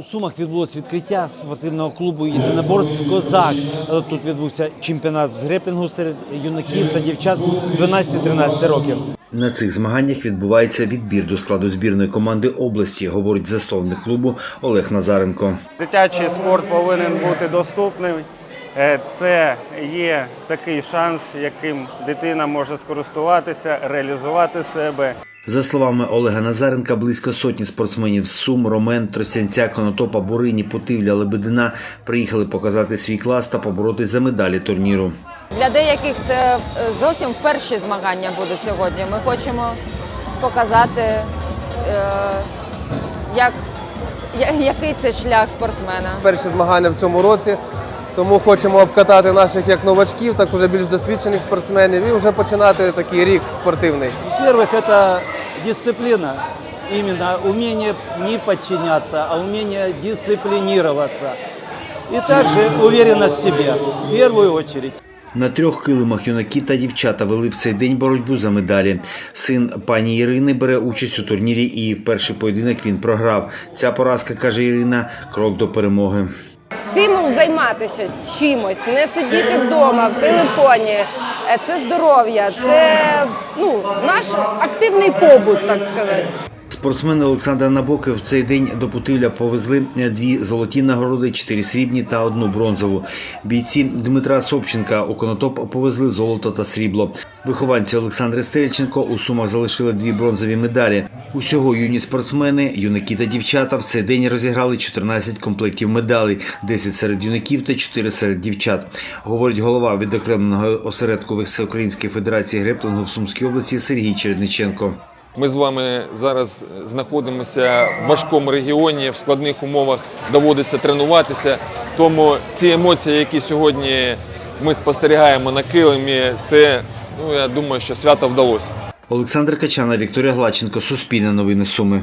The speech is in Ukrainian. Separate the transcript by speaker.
Speaker 1: У Сумах відбулось відкриття спортивного клубу Єдиноборств Козак. Тут відбувся чемпіонат з греплінгу серед юнаків та дівчат 12-13 років.
Speaker 2: На цих змаганнях відбувається відбір до складу збірної команди області, говорить засновник клубу Олег Назаренко.
Speaker 3: Дитячий спорт повинен бути доступним. Е, Це є такий шанс, яким дитина може скористуватися, реалізувати себе.
Speaker 2: За словами Олега Назаренка, близько сотні спортсменів з Сум, Ромен, Тростянця, Конотопа, Бурині, Путивля, Лебедина приїхали показати свій клас та поборотись за медалі турніру.
Speaker 4: Для деяких це е, зовсім перші змагання будуть сьогодні. Ми хочемо показати, е, як, який це шлях спортсмена.
Speaker 5: перші змагання в цьому році. Тому хочемо обкатати наших як новачків, так уже більш досвідчених спортсменів і вже починати такий рік спортивний.
Speaker 1: Во-первых, это дисциплина. Именно умение не подчиняться, а умение дисциплинироваться. И также уверенность в себе, в первую очередь.
Speaker 2: На трьох килимах юнаки та дівчата вели в цей день боротьбу за медалі. Син пані Ірини бере участь у турнірі і перший поєдинок він програв. Ця поразка, каже Ірина, крок до перемоги.
Speaker 6: Стимул займатися чимось, не сидіти вдома в телефоні. Е, Це здоров'я, це ну, наш активний побут, так сказати.
Speaker 2: Спортсмени Олександра Набоки в цей день до Путивля повезли дві золоті нагороди, чотири срібні та одну бронзову. Бійці Дмитра Собченка у Конотоп повезли золото та срібло. Вихованці Олександри Стрельченко у Сумах залишили дві бронзові медалі. Усього юні спортсмени, юнаки та дівчата в цей день розіграли 14 комплектів медалей, 10 серед юнаків та 4 серед дівчат. Говорить голова відокремленого осередку Всеукраїнської федерації греплингу в Сумській області Сергій Чередниченко.
Speaker 7: Ми з вами зараз знаходимося в важкому регіоні, в складних умовах доводиться тренуватися. Тому ці емоції, які сьогодні ми спостерігаємо на килимі, це ну я думаю, що свято вдалося.
Speaker 2: Олександр Качана, Вікторія Глаченко, Суспільне новини Суми.